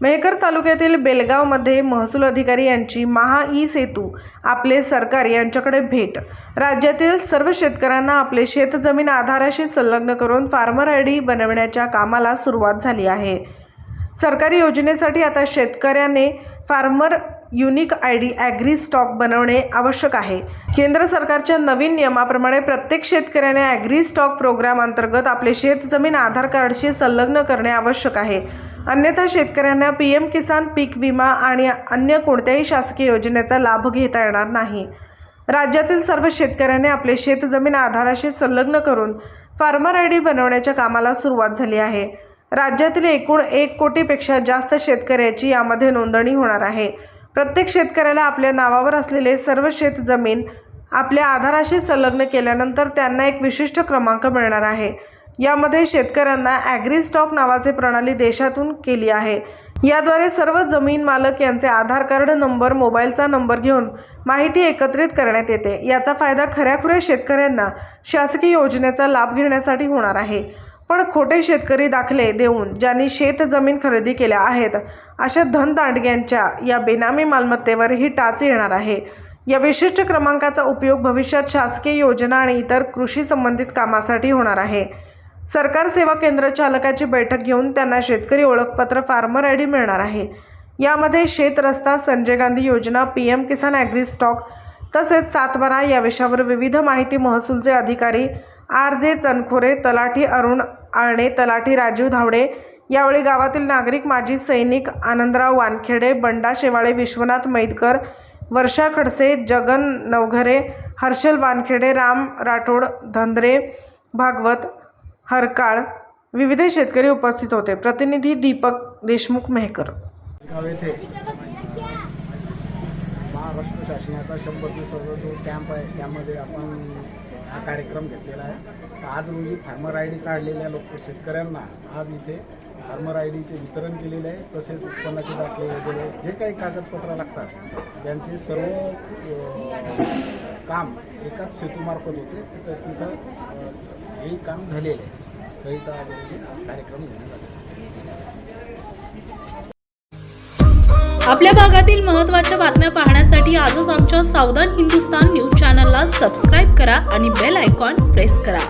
मेहकर तालुक्यातील बेलगावमध्ये महसूल अधिकारी यांची महा ई सेतू आपले सरकार यांच्याकडे भेट. राज्यातील सर्व शेतकऱ्यांना आपले शेतजमीन आधाराशी संलग्न करून फार्मर आय डी बनवण्याच्या कामाला सुरुवात झाली आहे. सरकारी योजनेसाठी आता शेतकऱ्याने farmer unique I D agri stack बनवणे आवश्यक आहे. केंद्र सरकारच्या नवीन नियमाप्रमाणे प्रत्येक शेतकऱ्याने ॲग्री स्टॉक प्रोग्राम अंतर्गत आपले शेतजमीन आधार कार्डशी संलग्न करणे आवश्यक आहे. अन्यथा शेतकऱ्यांना पी एम किसान पीक विमा आणि अन्य कोणत्याही शासकीय योजनेचा लाभ घेता येणार नाही. राज्यातील सर्व शेतकऱ्यांनी आपले शेतजमीन आधाराशी संलग्न करून फार्मर आय डी बनवण्याच्या कामाला सुरुवात झाली आहे. राज्यातील एकूण एक कोटीपेक्षा जास्त शेतकऱ्याची यामध्ये नोंदणी होणार आहे. प्रत्येक शेतकऱ्याला आपल्या नावावर असलेले सर्व शेतजमीन आपल्या आधाराशी संलग्न केल्यानंतर त्यांना एक विशिष्ट क्रमांक मिळणार आहे. यामध्ये शेतकऱ्यांना ॲग्री स्टॉक नावाचे प्रणाली देशातून केली आहे. याद्वारे सर्व जमीन मालक यांचे आधार कार्ड नंबर मोबाईलचा नंबर घेऊन माहिती एकत्रित करण्यात येते. याचा फायदा खऱ्याखुऱ्या शेतकऱ्यांना शासकीय योजनेचा लाभ घेण्यासाठी होणार आहे. पण खोटे शेतकरी दाखले देऊन ज्यांनी शेत जमीन खरेदी केल्या आहेत अशा धनदांडग्यांच्या या बेनामी मालमत्तेवर ही टाच येणार आहे. या विशिष्ट क्रमांकाचा उपयोग भविष्यात शासकीय योजना आणि इतर कृषी संबंधित कामासाठी होणार आहे. सरकार सेवा केंद्र चालकाची बैठक घेऊन त्यांना शेतकरी ओळखपत्र फार्मर आय डी मिळणार आहे. यामध्ये शेत रस्ता संजय गांधी योजना P M Kisan agri stack तसेच सातबारा या विषयावर विविध माहिती महसूलचे अधिकारी आर जे चनखोरे तलाठी अरुण आळणे तलाठी राजीव धावडे यावेळी गावातील नागरिक माजी सैनिक आनंदराव वानखेडे बंडा शेवाळे विश्वनाथ मैदकर वर्षा खडसे जगन नवघरे हर्षल वानखेडे राम राठोड धंद्रे भागवत हरकाळ विविध शेतकरी उपस्थित होते. प्रतिनिधी दीपक देशमुख मेहकर. गाव येथे महाराष्ट्र शासनाचा शंभर दिवसाचा जो कॅम्प आहे त्यामध्ये आपण हा कार्यक्रम घेतलेला आहे. तर आज रोजी फार्मर आय डी काढलेल्या लोक शेतकऱ्यांना आज इथे फार्मर आय डीचे वितरण केलेले आहे. तसेच उत्पन्नाचे दाखले वगैरे जे काही कागदपत्रं लागतात त्यांचे सर्व काम एकाच सेतूमार्फत होते. तर तिथं हे काम झालेलं आहे. कविता कार्यक्रम आपल्या भागातील महत्त्वाच्या बातम्या पाहण्यासाठी आजच आमच्या सावधान हिंदुस्तान न्यूज चॅनलला सबस्क्राईब करा आणि बेल आयकॉन प्रेस करा.